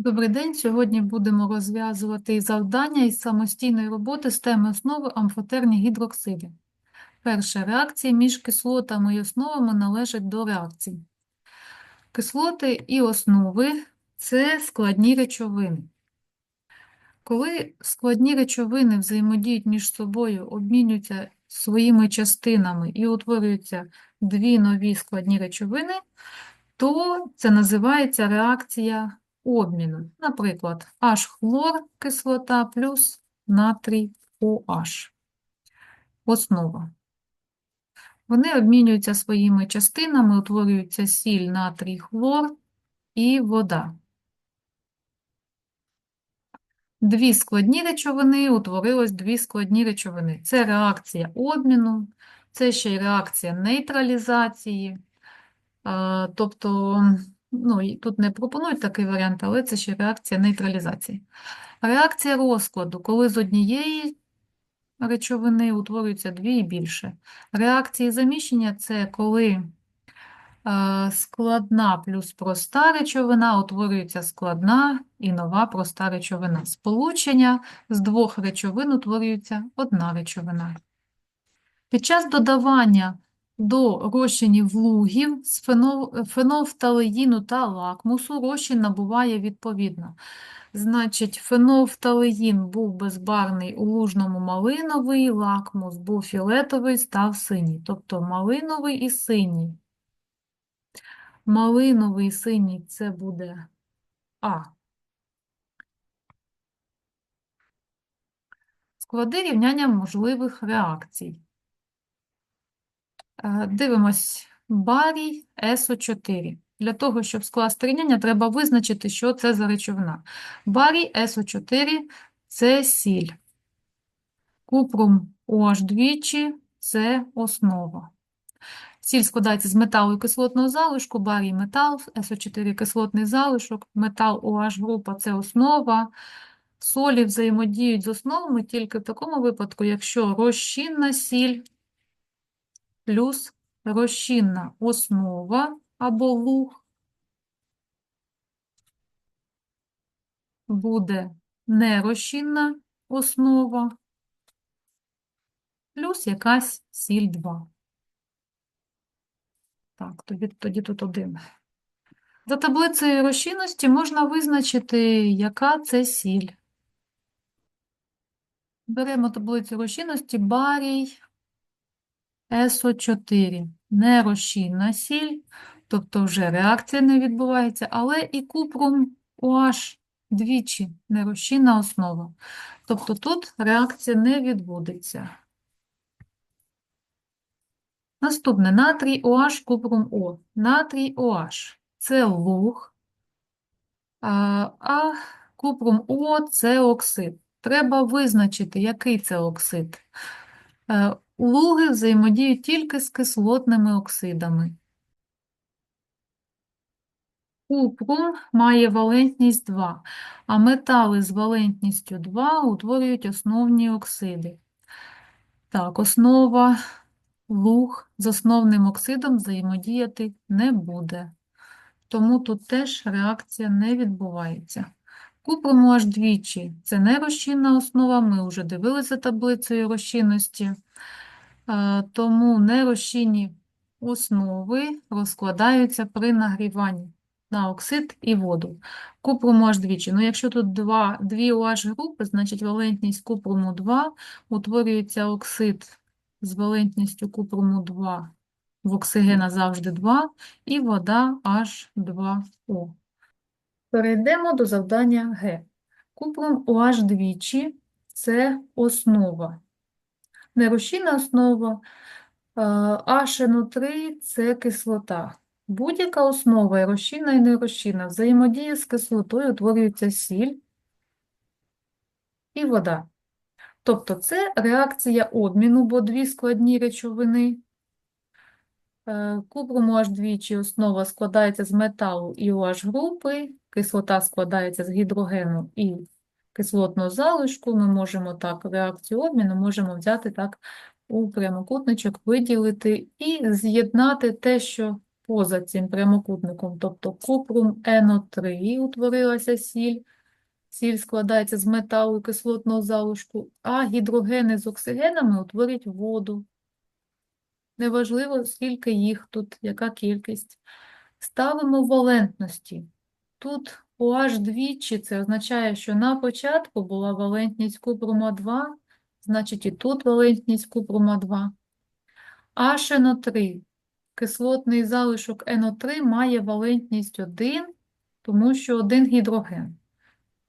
Добрий день. Сьогодні будемо розв'язувати завдання із самостійної роботи з теми основи амфотерні гідроксиди. Перша реакція між кислотами і основами належать до реакцій. Кислоти і основи це складні речовини. Коли складні речовини взаємодіють між собою, обмінюються своїми частинами і утворюються дві нові складні речовини, то це називається реакція обміну. Наприклад, H-хлор кислота плюс натрій OH. Основа. Вони обмінюються своїми частинами, утворюється сіль, натрій, хлор і вода. Дві складні речовини, утворилось дві складні речовини. Це реакція обміну, це ще й реакція нейтралізації. Тобто, ну, тут не пропонують такий варіант, але це ще реакція нейтралізації. Реакція розкладу, коли з однієї речовини утворюються дві і більше. Реакції заміщення – це коли е, складна плюс проста речовина утворюється складна і нова проста речовина. Сполучення з двох речовин утворюється одна речовина. Під час додавання до розчинів лугів з фенофталеїну та лакмусу розчин набуває відповідно. Значить, фенофталеїн був безбарний у лужному малиновий, лакмус був фіолетовий, став синій. Тобто малиновий і синій. Малиновий синій – це буде А. Склади рівняння можливих реакцій. Е, Дивимось барій СО4. Для того, щоб скласти рівняння, треба визначити, що це за речовина. Барій СО4 – це сіль. Купрум OH двічі – це основа. Сіль складається з металу і кислотного залишку, барій – метал, СО4 – кислотний залишок, метал OH група – це основа. Солі взаємодіють з основами тільки в такому випадку, якщо розчинна сіль плюс розчинна основа або луг буде нерозчинна основа плюс якась сіль 2. Так, тоді, тоді тут один. За таблицею розчинності можна визначити, яка це сіль. Беремо таблицю розчинності барій СО4. Нерозчинна сіль, тобто вже реакція не відбувається, але і купрум OH двічі нерозчинна основа. Тобто тут реакція не відбудеться. Наступне натрій OH, купрум О. Натрій OH – це луг, а, купрум О – це оксид. Треба визначити, який це оксид. Луги взаємодіють тільки з кислотними оксидами. Купрум має валентність 2, а метали з валентністю 2 утворюють основні оксиди. Так, основа луг з основним оксидом взаємодіяти не буде. Тому тут теж реакція не відбувається. Купрум аж двічі – це нерозчинна основа, ми вже дивилися таблицею розчинності. Тому нерозчинні основи розкладаються при нагріванні на оксид і воду. Купруму аж двічі. Ну, якщо тут два, дві OH групи, значить валентність купруму 2, утворюється оксид з валентністю купруму 2, в оксигена завжди 2, і вода H2O. Перейдемо до завдання Г. Купрум OH двічі – це основа. Нерозчинна основа, HNO3 – це кислота. Будь-яка основа, і розчинна, і нерозчинна, взаємодіє з кислотою, утворюється сіль і вода. Тобто це реакція обміну, бо дві складні речовини. Е, Купрум OH двічі основа складається з металу і OH групи, кислота складається з гідрогену і кислотного залишку. Ми можемо так реакцію обміну можемо взяти так у прямокутничок, виділити і з'єднати те, що поза цим прямокутником, тобто купрум НО3 утворилася сіль. Сіль складається з металу і кислотного залишку, а гідрогени з оксигенами утворюють воду. Неважливо, скільки їх тут, яка кількість. Ставимо валентності. Тут OH двічі, це означає, що на початку була валентність купрума 2, значить і тут валентність купрума 2. HNO3. Кислотний залишок NO3 має валентність 1, тому що один гідроген.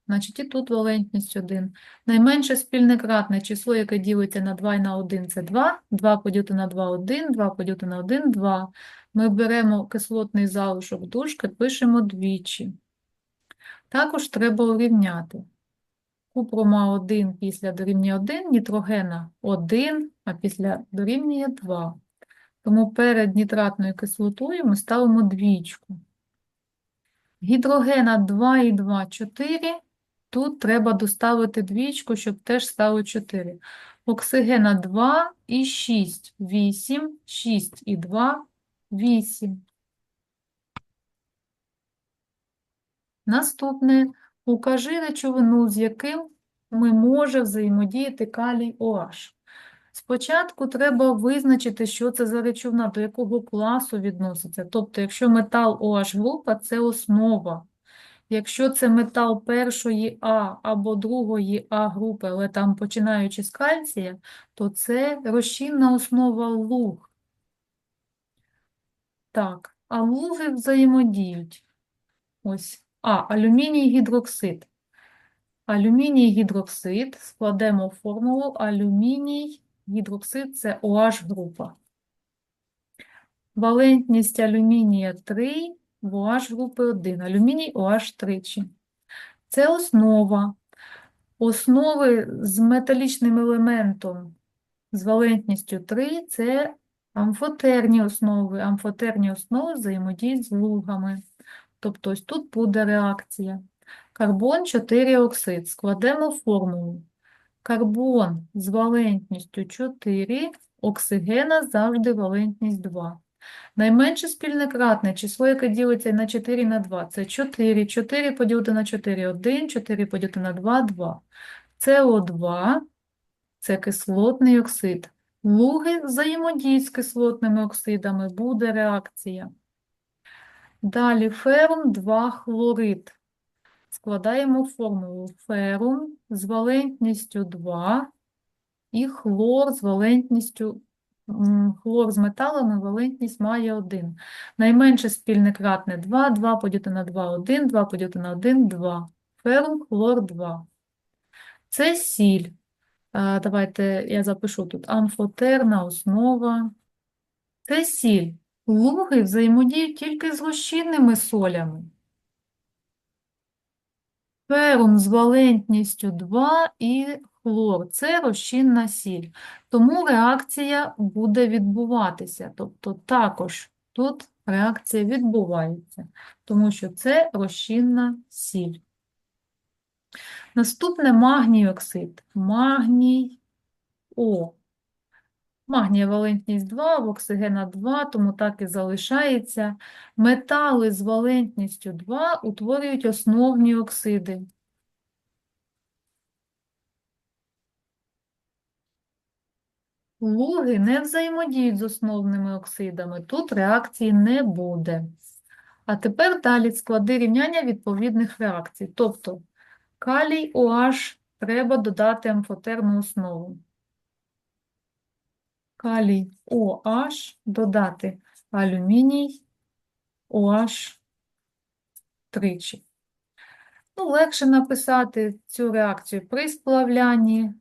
Значить, і тут валентність 1. Найменше спільне кратне число, яке ділиться на 2 і на 1, це 2. 2 поділити на 2 – 1, 2 поділити на 1 – 2. Ми беремо кислотний залишок дужки, пишемо двічі. Також треба урівняти. Купрума 1 після дорівнює 1, нітрогена 1, а після дорівнює 2. Тому перед нітратною кислотою ми ставимо двічку. Гідрогена 2 і 2 – 4. Тут треба доставити двічку, щоб теж стало 4. Оксигена 2 і 6 – 8. 6 і 2 – 8. Наступне. Укажи речовину, з яким ми може взаємодіяти калій OH. Спочатку треба визначити, що це за речовина, до якого класу відноситься. Тобто, якщо метал OH група, це основа. Якщо це метал першої А або другої А групи, але там починаючи з кальція, то це розчинна основа луг. Так, а луги взаємодіють. Ось. А, алюміній гідроксид. Алюміній гідроксид, складемо формулу алюміній гідроксид це OH група. Валентність алюмінія 3, в OH групи 1. Алюміній OH тричі. Це основа. Основи з металічним елементом з валентністю 3 це амфотерні основи. Амфотерні основи взаємодіють з лугами. Тобто ось тут буде реакція. Карбон 4 оксид. Складемо формулу. Карбон з валентністю 4, оксигена завжди валентність 2. Найменше спільне кратне число, яке ділиться на 4 на 2, це 4. 4 поділити на 4 – 1, 4 поділити на 2 – 2. СО2 – це кислотний оксид. Луги взаємодіють з кислотними оксидами, буде реакція. Далі ферум 2 хлорид. Складаємо формулу ферум з валентністю 2 і хлор з валентністю, хлор з металами валентність має 1. Найменше спільне кратне 2, 2 поділити на 2 – 1, 2 поділити на 1 – 2. Ферум, хлор 2. Це сіль. Давайте я запишу тут амфотерна основа. Це сіль. Луги взаємодіють тільки з розчинними солями. Ферум з валентністю 2 і хлор – це розчинна сіль. Тому реакція буде відбуватися. Тобто також тут реакція відбувається, тому що це розчинна сіль. Наступне магній оксид. Магній О. Магнія валентність 2, в оксигена 2, тому так і залишається. Метали з валентністю 2 утворюють основні оксиди. Луги не взаємодіють з основними оксидами, тут реакції не буде. А тепер далі склади рівняння відповідних реакцій. Тобто калій OH треба додати амфотерну основу. Калій OH додати алюміній OH тричі. Ну, легше написати цю реакцію при сплавлянні,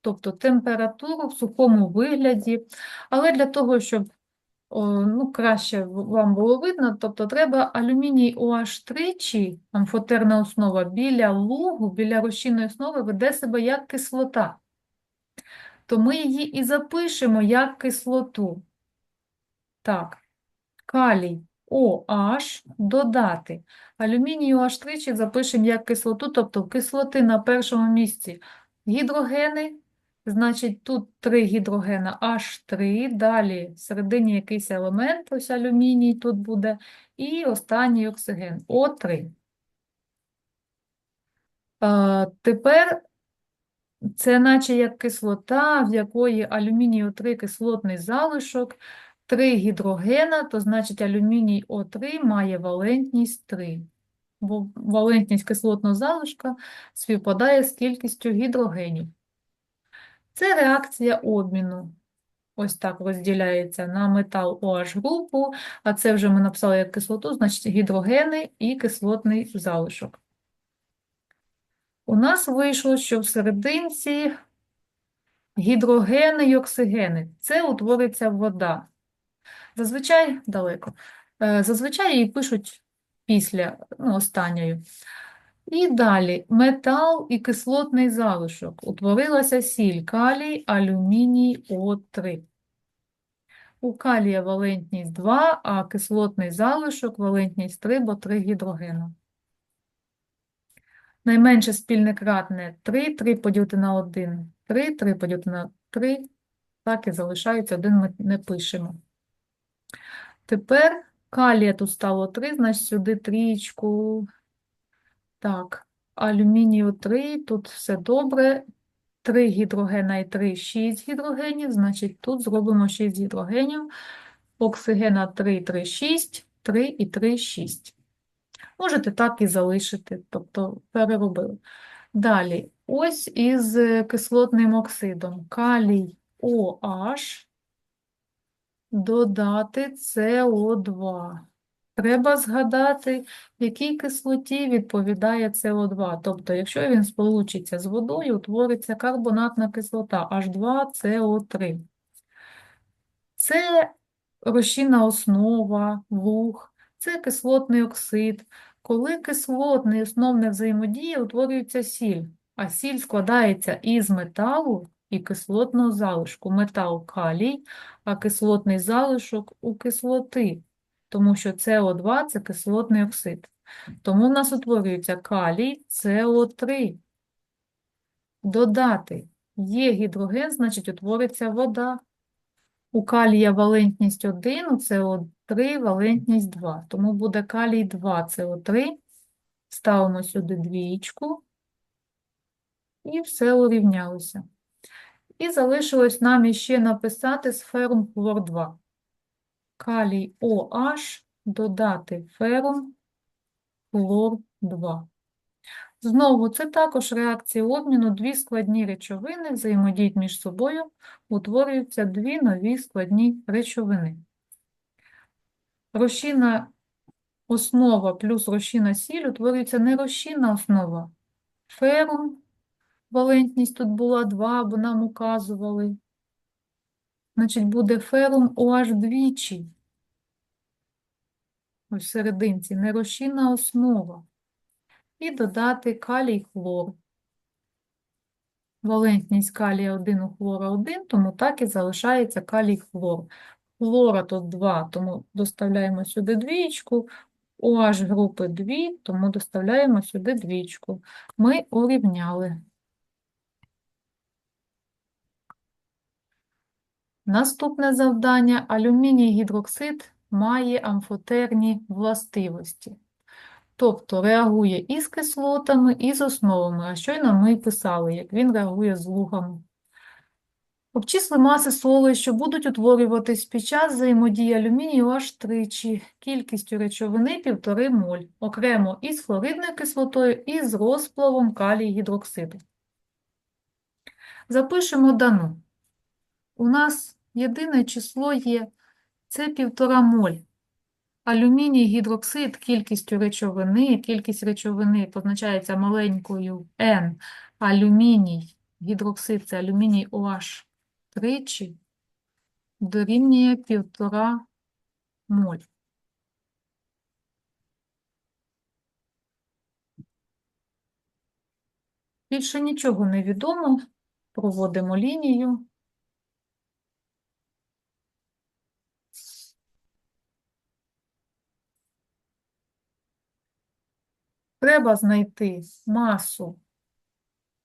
тобто температуру в сухому вигляді, але для того, щоб ну, краще вам було видно, тобто треба алюміній OH тричі, амфотерна основа, біля лугу, біля розчинної основи веде себе як кислота. То ми її і запишемо як кислоту. Так, калій OH додати. Алюміній OH тричі запишемо як кислоту, тобто кислоти на першому місці гідрогени, Значить, тут три гідрогена H3, далі всередині якийсь елемент, ось алюміній тут буде, і останній оксиген О3. Тепер це наче як кислота, в якої алюміній О3 кислотний залишок, 3 гідрогена, то значить алюміній О3 має валентність 3. Бо валентність кислотного залишка співпадає з кількістю гідрогенів. Це реакція обміну. Ось так розділяється на метал OH групу, а це вже ми написали як кислоту, значить гідрогени і кислотний залишок. У нас вийшло, що в серединці гідрогени і оксигени. Це утвориться вода. Зазвичай далеко. Е, Зазвичай її пишуть після ну, останньої. І далі метал і кислотний залишок. Утворилася сіль калій, алюміній О3. У калія валентність 2, а кислотний залишок валентність 3, бо 3 гідрогена. Найменше спільне кратне 3, 3 поділити на 1, 3, 3 поділити на 3, так і залишається, 1 ми не пишемо. Тепер калія тут стало 3, значить сюди трієчку. Так, алюмінію 3, тут все добре. 3 гідрогена і 3, 6 гідрогенів, значить тут зробимо 6 гідрогенів. Оксигена 3, 3, 6, 3 і 3, 6. Можете так і залишити, тобто переробили. Далі, ось із е, кислотним оксидом. Калій OH додати СО2. Треба згадати, в якій кислоті відповідає СО2. Тобто, якщо він сполучиться з водою, утвориться карбонатна кислота H2CO3. Це розчинна основа, луг, це кислотний оксид. Коли кислотний основне взаємодія, утворюється сіль, а сіль складається із металу і кислотного залишку. Метал калій, а кислотний залишок у кислоти, тому що СО2 – це кислотний оксид. Тому в нас утворюється калій СО3. Додати. Є гідроген, значить утвориться вода. У калія валентність 1, у СО3 валентність 2. Тому буде калій 2 СО3. Ставимо сюди двієчку. І все урівнялося. І залишилось нам іще написати з ферум хлор 2. Калій OH додати ферум хлор 2. Знову, це також реакція обміну. Дві складні речовини взаємодіють між собою, утворюються дві нові складні речовини. Розчинна основа плюс розчинна сіль утворюється не розчинна основа. Ферум, валентність тут була 2, бо нам указували. Значить, буде ферум OH двічі. Ось серединці, нерозчинна основа і додати калій хлор. Валентність калія 1 у хлора 1, тому так і залишається калій хлор. Хлора тут 2, тому доставляємо сюди двічку. OH групи 2, тому доставляємо сюди двічку. Ми урівняли. Наступне завдання. Алюміній гідроксид має амфотерні властивості. Тобто реагує і з кислотами, і з основами. А щойно ми писали, як він реагує з лугами. Обчисли маси соли, що будуть утворюватись під час взаємодії алюмінію аж тричі, кількістю речовини 1,5 моль, окремо із хлоридною кислотою і з розплавом калій гідроксиду. Запишемо дану. У нас єдине число є – це 1,5 моль. Алюміній гідроксид кількістю речовини, кількість речовини позначається маленькою N. Алюміній гідроксид це алюміній OH тричі дорівнює 1,5 моль. Більше нічого не відомо. Проводимо лінію. Треба знайти масу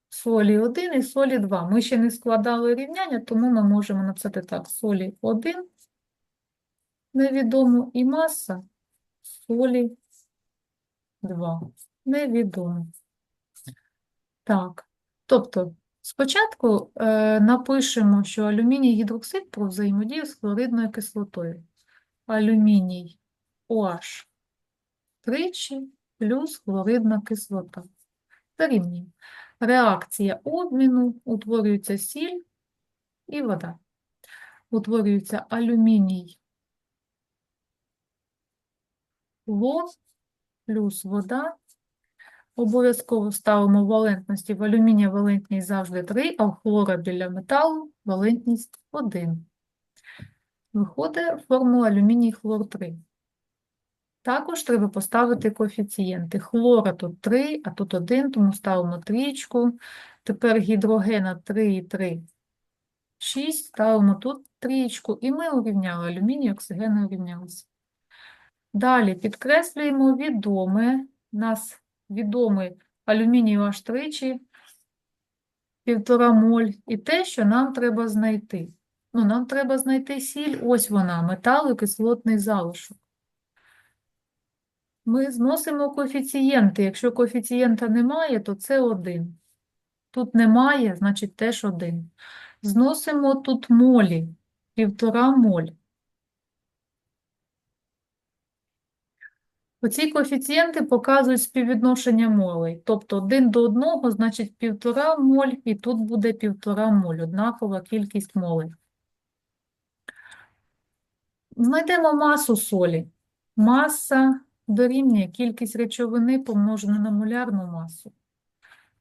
солі 1 і солі 2. Ми ще не складали рівняння, тому ми можемо написати так: солі 1 невідомо і маса солі 2 невідомо. Так, тобто спочатку е, напишемо, що алюміній гідроксид про взаємодію з хлоридною кислотою. Алюміній OH тричі плюс хлоридна кислота. Дорівнює. Реакція обміну, утворюється сіль і вода. Утворюється алюміній лор плюс вода. Обов'язково ставимо валентності. В алюмінія валентність завжди 3, а в хлора біля металу валентність 1. Виходить формула алюміній хлор 3. Також треба поставити коефіцієнти. Хлора тут 3, а тут 1, тому ставимо трічку. Тепер гідрогена 3 і 3, 6, ставимо тут трічку. І ми урівняли алюміній, оксиген урівнялися. Далі підкреслюємо відоме. У нас відомий алюміній аж тричі, півтора моль. І те, що нам треба знайти. Ну, нам треба знайти сіль, ось вона, металокислотний залишок. Ми зносимо коефіцієнти. Якщо коефіцієнта немає, то це 1. Тут немає, значить теж 1. Зносимо тут молі, півтора моль. Оці коефіцієнти показують співвідношення молей. Тобто 1 до 1, значить 1,5 моль, і тут буде 1,5 моль, однакова кількість молей. Знайдемо масу солі. Маса дорівнює кількість речовини помножена на молярну масу.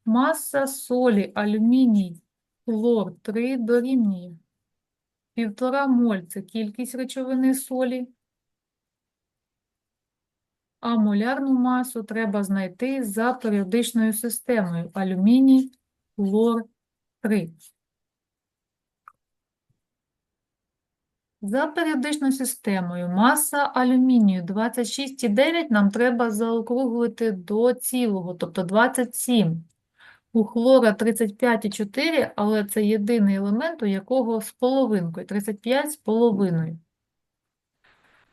Маса солі алюміній хлор 3 дорівнює 1,5 моль – це кількість речовини солі, а молярну масу треба знайти за періодичною системою алюміній хлор 3. За періодичною системою маса алюмінію 26,9 нам треба заокруглити до цілого, тобто 27. У хлора 35,4, але це єдиний елемент, у якого з половинкою, 35 з половиною.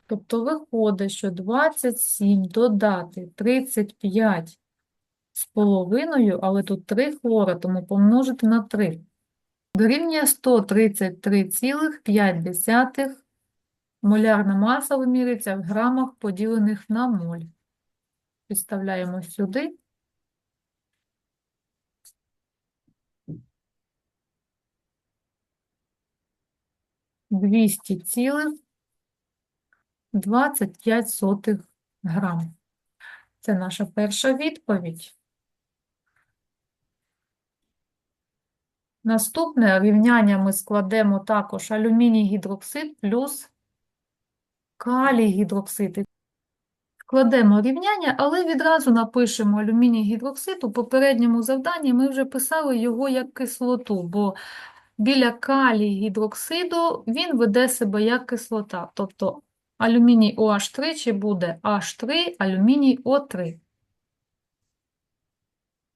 Тобто виходить, що 27 додати 35 з половиною, але тут 3 хлора, тому помножити на 3. Дорівнює 133,5 молярна маса вимірюється в грамах, поділених на моль. Підставляємо сюди. Двісті цілих 25 сотих грам. Це наша перша відповідь. Наступне рівняння ми складемо також алюміній гідроксид плюс калій гідроксид. Складемо рівняння, але відразу напишемо алюміній гідроксид. У попередньому завданні ми вже писали його як кислоту, бо біля калій гідроксиду він веде себе як кислота. Тобто алюміній OH тричі буде H3, алюміній О3.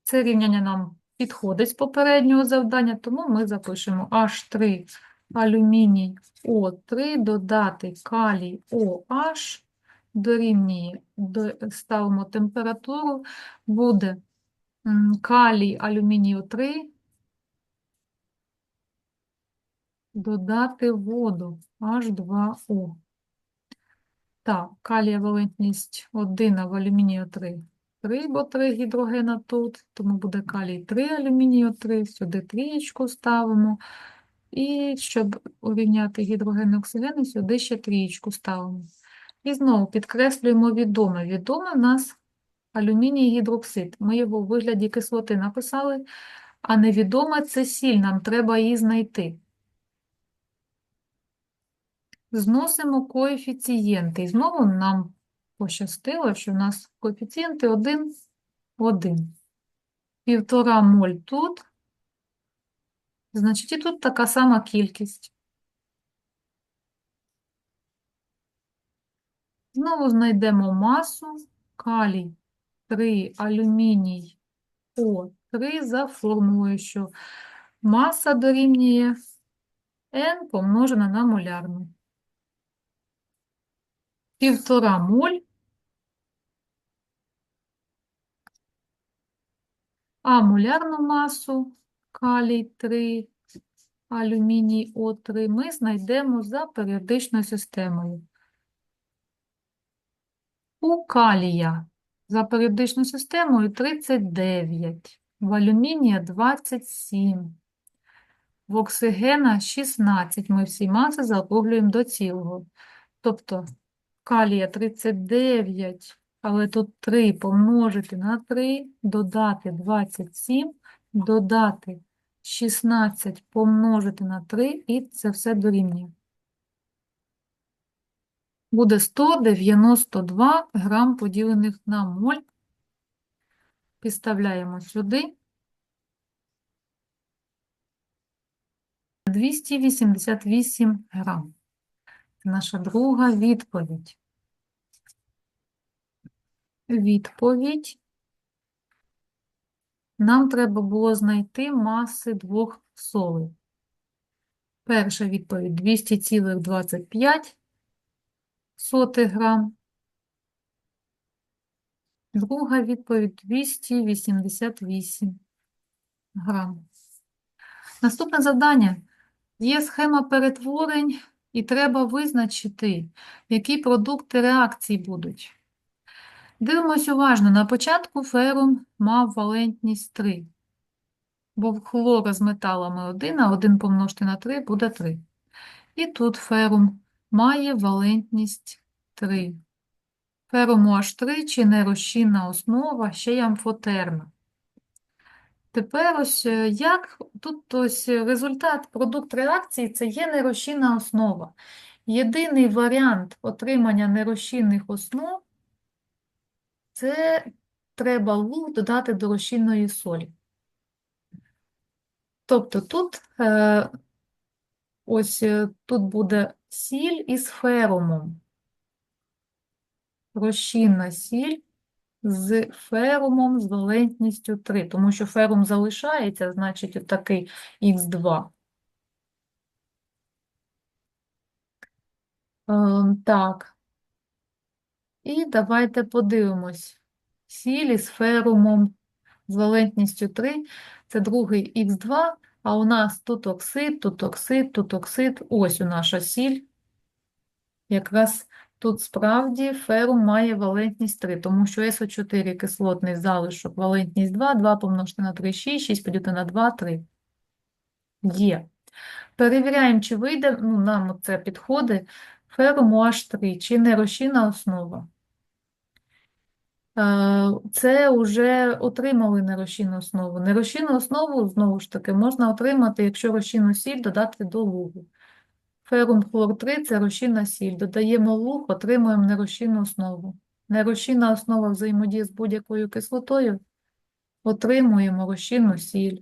Це рівняння нам підходить з попереднього завдання, тому ми запишемо H3 алюміній О3, додати калій OH, дорівнює, ставимо температуру, буде калій алюміній О3, додати воду H2O. Так, калія валентність 1, а в алюмінію 3. 3, бо 3 гідрогена тут, тому буде калій 3, алюмінію 3, сюди трієчку ставимо. І щоб урівняти гідроген і оксиген, сюди ще трієчку ставимо. І знову підкреслюємо відоме. Відоме в нас алюміній гідроксид. Ми його у вигляді кислоти написали, а невідоме це сіль, нам треба її знайти. Зносимо коефіцієнти. І знову нам пощастило, що в нас коефіцієнти 1, 1. Півтора моль тут. Значить, і тут така сама кількість. Знову знайдемо масу. Калій 3, алюміній О3 за формулою, що маса дорівнює N помножена на молярну. Півтора моль, а молярну масу калій 3, алюміній О3 ми знайдемо за періодичною системою. У калія за періодичною системою 39, в алюмінія 27, в оксигена 16. Ми всі маси заокруглюємо до цілого. Тобто калія 39, але тут 3 помножити на 3, додати 27, додати 16 помножити на 3, і це все дорівнює. Буде 192 грам поділених на моль. Підставляємо сюди. 288 грам. Наша друга відповідь. Відповідь. Нам треба було знайти маси двох солей. Перша відповідь 200,25 сотих грам. Друга відповідь 288 грам. Наступне завдання. Є схема перетворень, і треба визначити, які продукти реакції будуть. Дивимось уважно. На початку ферум мав валентність 3, бо хлора з металами 1, а 1 помножити на 3 буде 3. І тут ферум має валентність 3. Ферум H3 чи нерозчинна основа, ще й амфотерна. Тепер ось е, як тут ось результат, продукт реакції це є нерозчинна основа. Єдиний варіант отримання нерозчинних основ це треба луг додати до розчинної солі. Тобто тут е, ось е, тут буде сіль із ферумом. Розчинна сіль з ферумом з валентністю 3, тому що ферум залишається, значить, отакий Х2. Ем, Так. І давайте подивимось. Сіль із ферумом з валентністю 3 це другий Х2, а у нас тут оксид, тут оксид, тут оксид. Ось у наша сіль. Якраз тут справді ферум має валентність 3, тому що СО4 кислотний залишок, валентність 2, 2 помножити на 3, 6, 6 поділити на 2, 3. Є. Перевіряємо, чи вийде, ну, нам це підходить, ферум OH3, чи не розчинна основа. Е, Це вже отримали нерозчинну основу. Нерозчинну основу, знову ж таки, можна отримати, якщо розчинну сіль додати до лугу. Ферум хлор 3 це розчинна сіль. Додаємо луг, отримуємо нерозчинну основу. Нерозчинна основа взаємодіє з будь-якою кислотою, отримуємо розчинну сіль.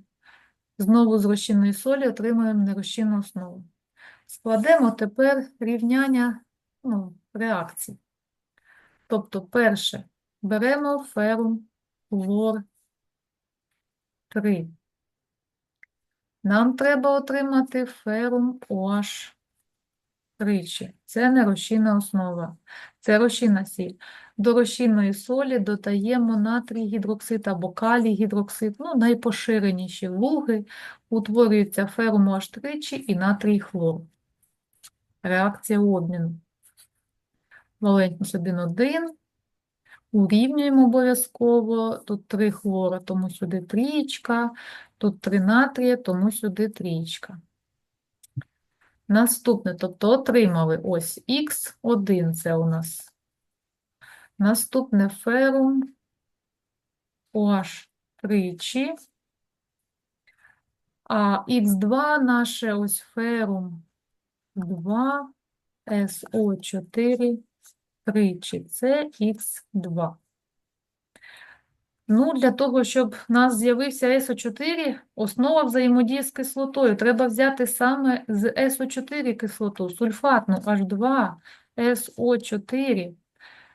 Знову з розчинної солі отримуємо нерозчинну основу. Складемо тепер рівняння ну, реакцій. Тобто, перше, беремо ферум хлор 3. Нам треба отримати ферум OH тричі. Це не розчинна основа, це розчинна сіль. До розчинної солі додаємо натрій гідроксид або калій гідроксид, ну, найпоширеніші луги, утворюється ферум OH тричі і натрій хлор. Реакція обміну. Валентність 1,1. Урівнюємо обов'язково. Тут 3 хлора, тому сюди трієчка, тут 3 натрія, тому сюди трієчка. Наступне, тобто отримали ось Х1 це у нас. Наступне ферум OH тричі. А Х2 наше ось ферум 2 СО4 тричі. Це Х2. Ну, для того, щоб в нас з'явився СО4, основа взаємодії з кислотою. Треба взяти саме з СО4 кислоту, сульфатну H2, СО4.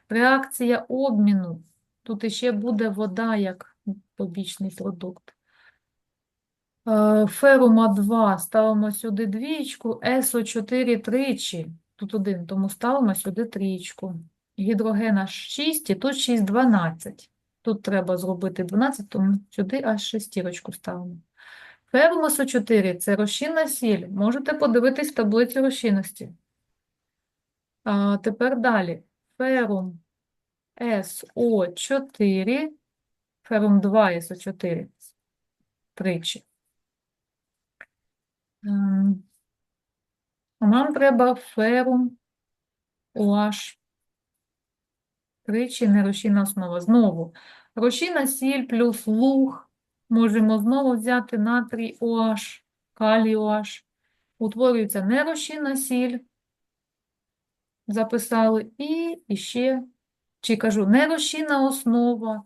Реакція обміну. Тут іще буде вода як побічний продукт. Е, Ферума 2 ставимо сюди двічку, СО4 тричі, тут один, тому ставимо сюди трічку. Гідрогена 6 і тут 6, 12. Тут треба зробити 12, тому сюди аж шестірочку ставимо. Ферум СО4 – це розчинна сіль. Можете подивитись в таблиці розчинності. А, тепер далі. Ферум СО4, ферум 2 СО4 тричі. Ем, Нам треба ферум OH тричі нерозчинна основа. Знову розчинна сіль плюс луг. Можемо знову взяти натрій OH, калій OH. Утворюється нерозчинна сіль. Записали. І ще, чи кажу, нерозчинна основа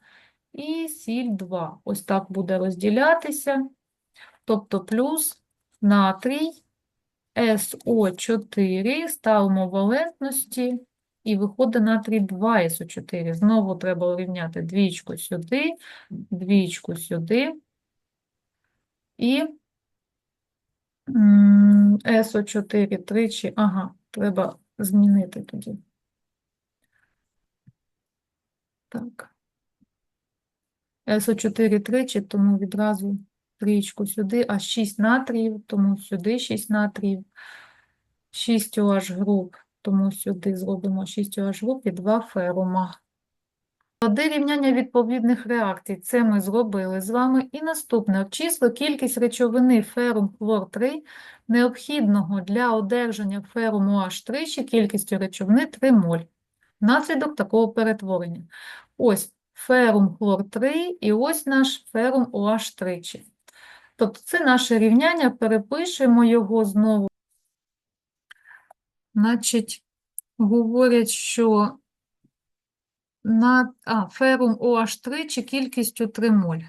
і сіль 2. Ось так буде розділятися. Тобто плюс натрій СО4 ставимо валентності і виходить натрій 2 СО4. Знову треба урівняти двічку сюди, двічку сюди і м, СО4 тричі. Ага, треба змінити тоді. Так. СО4 тричі, тому відразу трічку сюди, а 6 натріїв, тому сюди 6 натріїв. 6 OH груп, тому сюди зробимо 6 OH груп і 2 ферума. Води рівняння відповідних реакцій. Це ми зробили з вами. І наступне. Обчисли кількість речовини ферум хлор 3 необхідного для одержання феруму OH тричі кількістю речовини 3 моль. Наслідок такого перетворення. Ось ферум хлор 3 і ось наш ферум OH тричі. Тобто це наше рівняння, перепишемо його знову. Значить, говорять, що на а, ферум OH3 чи кількістю 3 моль.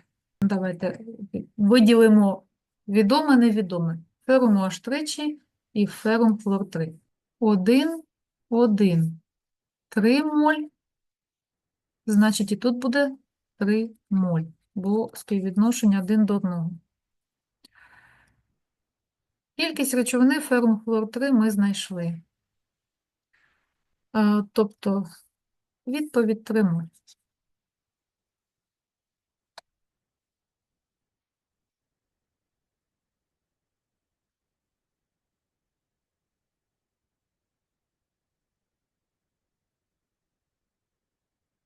Давайте виділимо відоме, невідоме. Ферум OH3 чи і ферум хлор 3. 1, 1, 3 моль. Значить, і тут буде 3 моль, бо співвідношення 1 до 1. Кількість речовини ферму хлор 3 ми знайшли. Е, Тобто відповідь 3 моль.